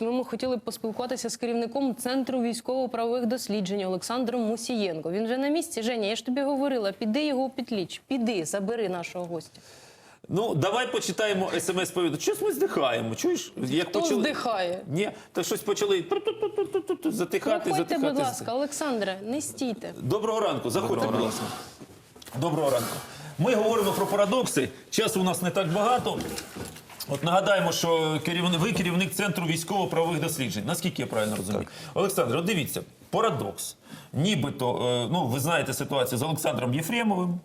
ми хотіли поспілкуватися з керівником центру військово-правових досліджень Олександром Мусієнко. Він вже на місці. Женя, я ж тобі говорила, піди його підліч. Піди, забери нашого гостя. Ну, давай почитаємо смс повідомлення. Щось ми здихаємо. Чуєш? Як Хто здихає? Ні, та щось почали затихати, Проходьте, затихати. будь ласка, Олександре, не стійте. Доброго ранку, заходьте, будь ласка. Доброго ранку. Ми говоримо про парадокси. Часу у нас не так багато. От нагадаємо, що керівник, ви керівник центру військово-правових досліджень. Наскільки я правильно розумію? Олександр, от дивіться, парадокс. Нібито, е, ну ви знаєте ситуацію з Олександром Єфремовим.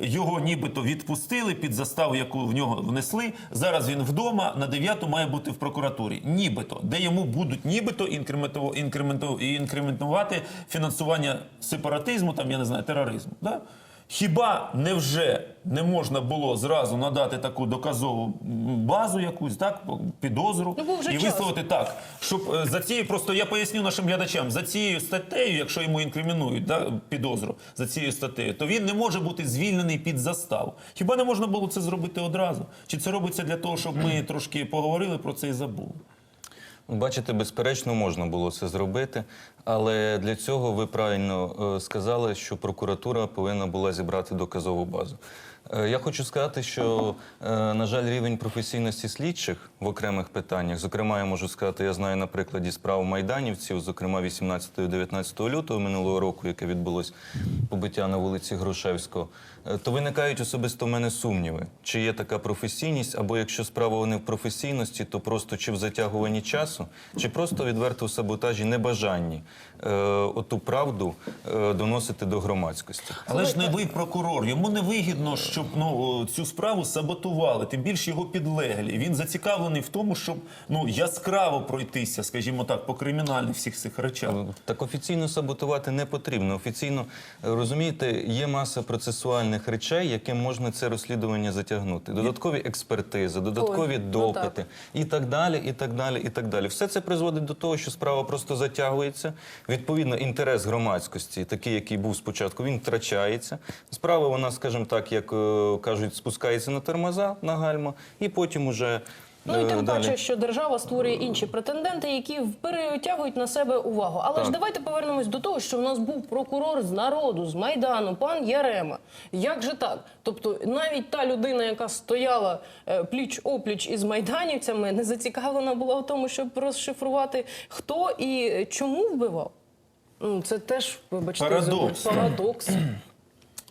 Його нібито відпустили під заставу, яку в нього внесли. Зараз він вдома на 9 має бути в прокуратурі. Нібито, де йому будуть нібито інкременту- інкременту- інкрементувати фінансування сепаратизму, там я не знаю, тероризму. Да? Хіба невже не можна було зразу надати таку доказову базу якусь, так підозру Ну, і час. висловити так, щоб е, за цією, просто я поясню нашим глядачам, за цією статтею, якщо йому інкримінують да, підозру за цією статтею, то він не може бути звільнений під заставу. Хіба не можна було це зробити одразу? Чи це робиться для того, щоб ми трошки поговорили про це і забули? Бачите, безперечно, можна було це зробити, але для цього ви правильно е, сказали, що прокуратура повинна була зібрати доказову базу. Е, Я хочу сказати, що, е, на жаль, рівень професійності слідчих в окремих питаннях, зокрема, я можу сказати, я знаю на прикладі справ майданівців, зокрема 18-19 лютого минулого року, яке відбулось побиття на вулиці Грушевського, е, то виникають особисто в мене сумніви, чи є така професійність, або якщо справа не в професійності, то просто чи в затягуванні часу, чи просто відверто в саботажі небажанні е, оту правду е, доносити до громадськості. Але ж не ви прокурор. Йому не вигідно, щоб ну цю справу саботували. Тим більше його підлеглі. Він зацікавлений в тому, щоб ну яскраво пройтися, скажімо так, по кримінальних всіх цих речах. Так офіційно саботувати не потрібно. Офіційно е, розумієте, є маса процесуальних речей, яким можна це розслідування затягнути. Додаткові експертизи, додаткові Ой, ну допити і так далі, і так далі, і так далі. Все це призводить до того, що справа просто затягується. Відповідно, інтерес громадськості, такий, який був спочатку, він втрачається. Справа вона, скажімо так, як е, кажуть, спускається на тормоза на гальма, і потім уже. Ну і е, тим далі. паче, що держава створює інші претенденти, які перетягують на себе увагу. Але ж давайте повернемось до того, що в нас був прокурор з народу, з майдану, пан Ярема. Як же так? Тобто, навіть та людина, яка стояла е, пліч опліч із майданівцями, не зацікавлена була в тому, щоб розшифрувати хто і чому вбивав. Ну, це теж, вибачте, Парадокс. парадокс.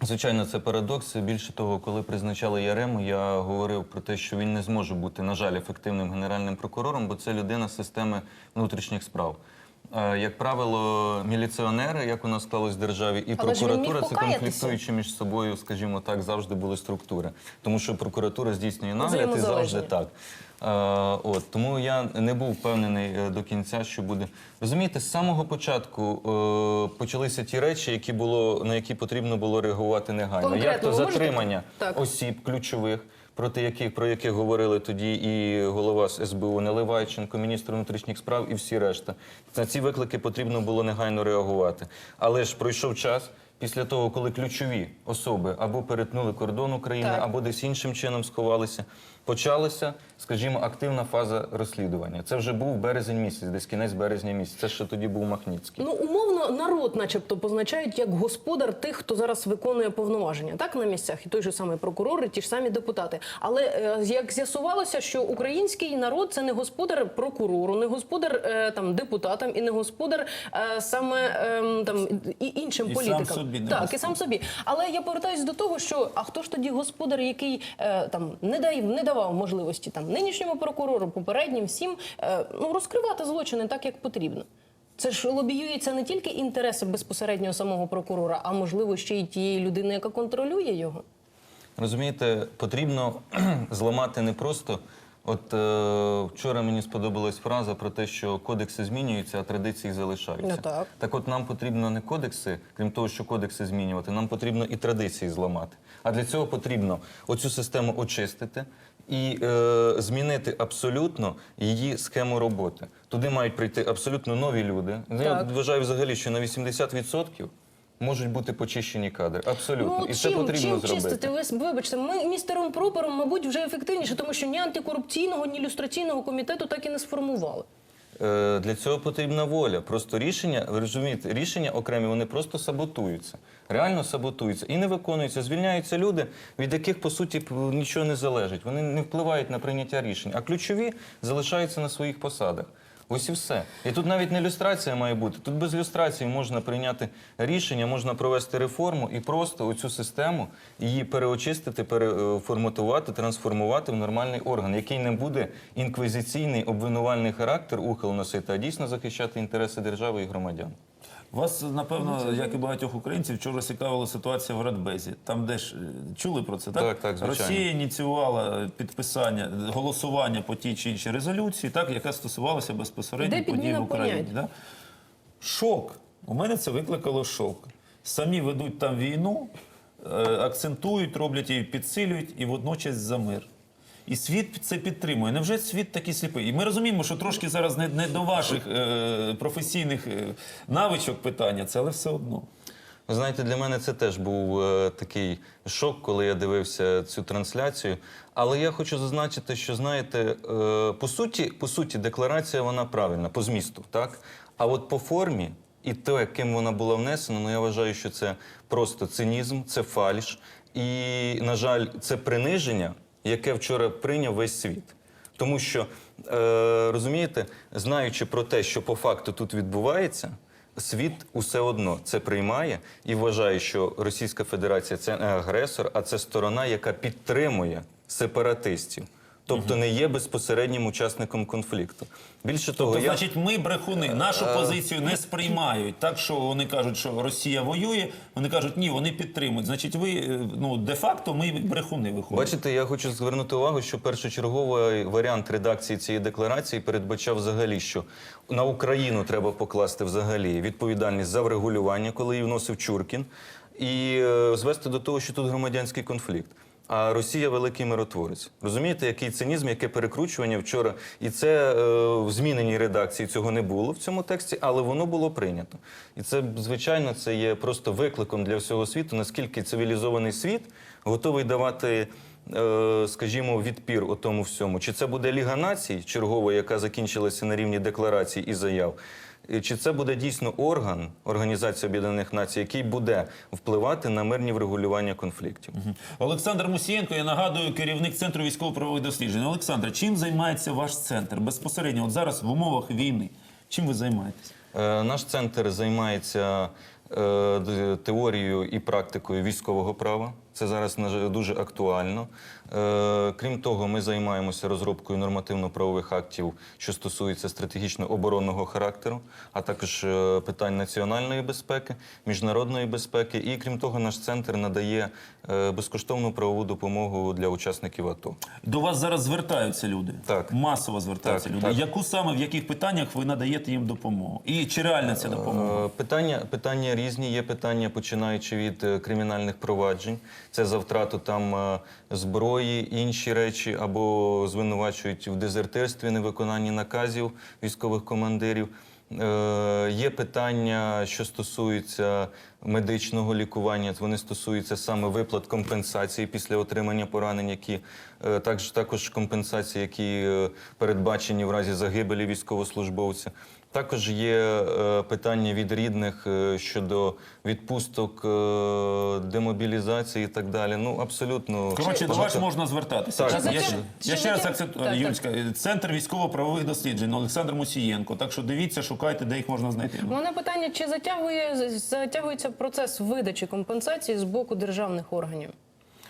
Звичайно, це парадокс. Більше того, коли призначали Ярему, я говорив про те, що він не зможе бути, на жаль, ефективним генеральним прокурором, бо це людина системи внутрішніх справ. Е, Як правило, міліціонери, як у нас склалось в державі, і Але прокуратура це покаятися. конфліктуючі між собою, скажімо так, завжди були структури. Тому що прокуратура здійснює нагляд і завжди так. Е, от тому я не був впевнений е, до кінця, що буде. Розумієте, з самого початку е, почалися ті речі, які було на які потрібно було реагувати негайно. Конкретно Як то ви можете? затримання осіб ключових, проти яких про яких говорили тоді і голова СБУ Наливайченко, міністр внутрішніх справ і всі решта. На ці виклики потрібно було негайно реагувати. Але ж пройшов час. Після того, коли ключові особи або перетнули кордон України, Так. або десь іншим чином сховалися, почалася, скажімо, активна фаза розслідування. Це вже був березень місяць, десь кінець березня місяць. Це ще тоді був Махніцький. Ну, умовно, народ, начебто, позначають як господар тих, хто зараз виконує повноваження, так на місцях, і той же самий прокурор, і ті ж самі депутати. Але е, як з'ясувалося, що український народ це не господар прокурору, не господар е, там депутатам і не господар е, саме е, там і іншим І сам політикам. собі не так, господар. і сам собі. Але я повертаюся до того, що а хто ж тоді господар, який там не дає не давав можливості там нинішньому прокурору, попереднім всім е, ну розкривати злочини так, як потрібно. Це ж лобіюється не тільки інтереси безпосередньо самого прокурора, а можливо ще й тієї людини, яка контролює його. Розумієте, потрібно зламати не просто. От е, вчора мені сподобалась фраза про те, що кодекси змінюються, а традиції залишаються. Ну, так. так от нам потрібно не кодекси, крім того, що кодекси змінювати, нам потрібно і традиції зламати. А для цього потрібно оцю систему очистити і е, змінити абсолютно її схему роботи. Туди мають прийти абсолютно нові люди. Я Так. вважаю взагалі, що на 80% можуть бути почищені кадри. Абсолютно. Ну, і це потрібно чим зробити. чистити? Ви вибачте, ми містером Пропором, мабуть, вже ефективніше, тому що ні антикорупційного, ні люстраційного комітету так і не сформували. Е, Для цього потрібна воля. Просто рішення, ви розумієте, рішення окремі вони просто саботуються, реально саботуються і не виконуються. Звільняються люди, від яких по суті нічого не залежить. Вони не впливають на прийняття рішень, а ключові залишаються на своїх посадах. Ось і все. І тут навіть не люстрація має бути. Тут без люстрації можна прийняти рішення, можна провести реформу і просто оцю систему її переочистити, переформатувати, трансформувати в нормальний орган, який не буде інквізиційний обвинувальний характер ухил носити, а дійсно захищати інтереси держави і громадян. Вас, напевно, як і багатьох українців, вчора цікавила ситуація в Радбезі. Там де ж е, чули про це, так? Так, так, звичайно. Росія ініціювала підписання, голосування по тій чи іншій резолюції, так, яка стосувалася безпосередньо подій в Україні. Да? Шок. У мене це викликало шок. Самі ведуть там війну, е, акцентують, роблять її, підсилюють і водночас за мир. І світ це підтримує. Невже світ такий сліпий? І ми розуміємо, що трошки зараз не, не до ваших е, професійних е, навичок питання, це але все одно. Ви знаєте, для мене це теж був е, такий шок, коли я дивився цю трансляцію. Але я хочу зазначити, що знаєте, е, по суті, по суті, декларація вона правильна по змісту, так? А от по формі і те, ким вона була внесена, ну я вважаю, що це просто цинізм, це фальш. І, на жаль, це приниження, яке вчора прийняв весь світ. Тому що, е, розумієте, знаючи про те, що по факту тут відбувається, світ усе одно це приймає і вважає, що Російська Федерація це не агресор, а це сторона, яка підтримує сепаратистів. Тобто не є безпосереднім учасником конфлікту. Більше того, То, я... значить, ми брехуни, нашу позицію не сприймають. Так що вони кажуть, що Росія воює. Вони кажуть, ні, вони підтримують. Значить, ви е, ну де-факто ми брехуни виходимо. Бачите, я хочу звернути увагу, що першочерговий варіант редакції цієї декларації передбачав взагалі, що на Україну треба покласти взагалі відповідальність за врегулювання, коли її вносив Чуркін, і е, звести до того, що тут громадянський конфлікт. А Росія великий миротворець. Розумієте, який цинізм, яке перекручування вчора. І це е, в зміненій редакції цього не було в цьому тексті, але воно було прийнято. І це, звичайно, це є просто викликом для всього світу, наскільки цивілізований світ готовий давати скажімо, відпір у тому всьому. Чи це буде Ліга націй чергова, яка закінчилася на рівні декларацій і заяв? Чи це буде дійсно орган Організації Об'єднаних Націй, який буде впливати на мирні врегулювання конфліктів? Олександр Мусієнко, я нагадую, керівник центру військово-правових досліджень. Олександр, чим займається ваш центр безпосередньо? От зараз в умовах війни. Чим ви займаєтесь? Е, Наш центр займається е, теорією і практикою військового права. Це зараз дуже актуально. Е, Крім того, ми займаємося розробкою нормативно-правових актів, що стосуються стратегічно-оборонного характеру, а також е, питань національної безпеки, міжнародної безпеки. І крім того, наш центр надає е, безкоштовну правову допомогу для учасників АТО. До вас зараз звертаються люди. Так. Масово звертаються Так, люди. так. Яку саме в яких питаннях ви надаєте їм допомогу? І чи реальна ця допомога? Е, Питання, питання різні. Є питання, починаючи від е, кримінальних проваджень. Це за втрату там е, зброї, інші речі, або звинувачують в дезертирстві, невиконанні наказів військових командирів. Е, Є питання, що стосуються медичного лікування. Вони стосуються саме виплат компенсації після отримання поранень, які також також компенсації, які передбачені в разі загибелі військовослужбовця. Також є е, питання від рідних е, щодо відпусток, е, демобілізації і так далі. Ну абсолютно Коротше, до вас можна звертатися. Так, я, я, ще- я ще раз акцентую, так, так. Юльська, центр військово-правових досліджень Олександр Мусієнко. Так що дивіться, шукайте, де їх можна знайти. У мене питання: чи затягує затягується процес видачі компенсації з боку державних органів?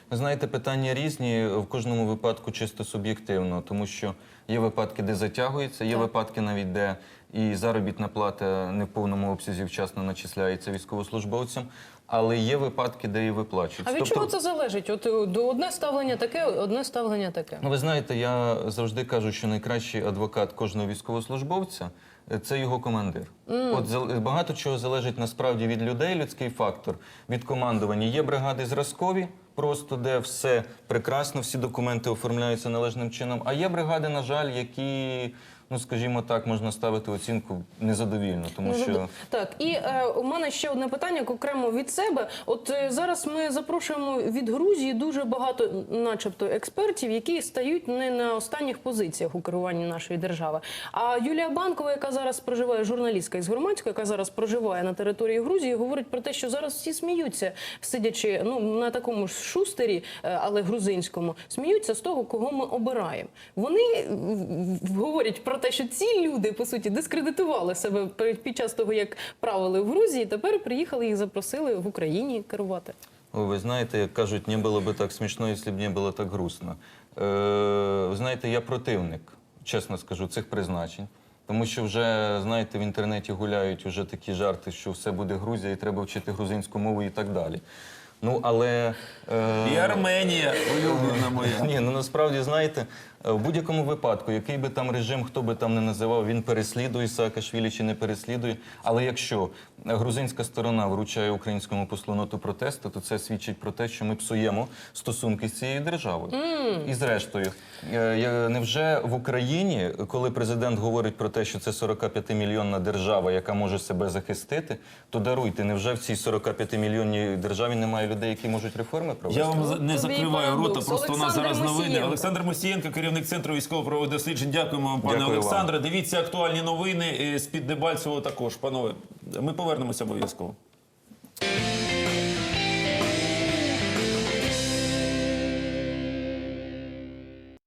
Ви знаєте, питання різні в кожному випадку чисто суб'єктивно, тому що є випадки, де затягується, є випадки навіть де і заробітна плата не в повному обсязі вчасно начисляється військовослужбовцям, але є випадки, де і виплачують. А від Тобто- чого це залежить? От е, до одне ставлення таке, одне ставлення таке. Ну, ви знаєте, я завжди кажу, що найкращий адвокат кожного військовослужбовця е, це його командир. От зал- багато чого залежить насправді від людей, людський фактор, від командування. Є бригади зразкові, просто де все прекрасно, всі документи оформляються належним чином. А є бригади, на жаль, які ну скажімо так, можна ставити оцінку незадовільно, тому що Так, і е, у мене ще одне питання окремо від себе. От е, зараз ми запрошуємо від Грузії дуже багато, начебто, експертів, які стають не на останніх позиціях у керуванні нашої держави. А Юлія Банкова, яка зараз проживає, журналістка із громадської, яка зараз проживає на території Грузії, говорить про те, що зараз всі сміються, сидячи ну на такому ж шустері, е, але грузинському, сміються з того, кого ми обираємо. Вони говорять про те, що ці люди по суті дискредитували себе під час того, як правили в Грузії. Тепер приїхали їх запросили в Україні керувати. Ой, ви знаєте, як кажуть, не було би так смішно, якщо б не було так грустно. Е, ви знаєте, я противник, чесно скажу, цих призначень. Тому що вже, знаєте, в інтернеті гуляють вже такі жарти, що все буде Грузія і треба вчити грузинську мову і так далі. Ну, але. Е, І Арменія, улюблена моя. ні, ну насправді знаєте, в будь-якому випадку, який би там режим, хто би там не називав, він переслідує Саакашвілі чи не переслідує. Але якщо е, грузинська сторона вручає українському послу ноту протесту, то це свідчить про те, що ми псуємо стосунки з цією державою. І зрештою, е, невже в Україні, коли президент говорить про те, що це 45-мільйонна держава, яка може себе захистити, то даруйте, невже в цій 45-мільйонній державі немає людей, які можуть реформи провести? Я вам не закриваю рота, просто у нас зараз новини. Олександр Мосієнко, керівник центру військово-правових досліджень. Дякуємо вам, пане Дякую вам. Олександре. Дивіться актуальні новини з під Дебальцевого також. Панове, ми повернемося обов'язково.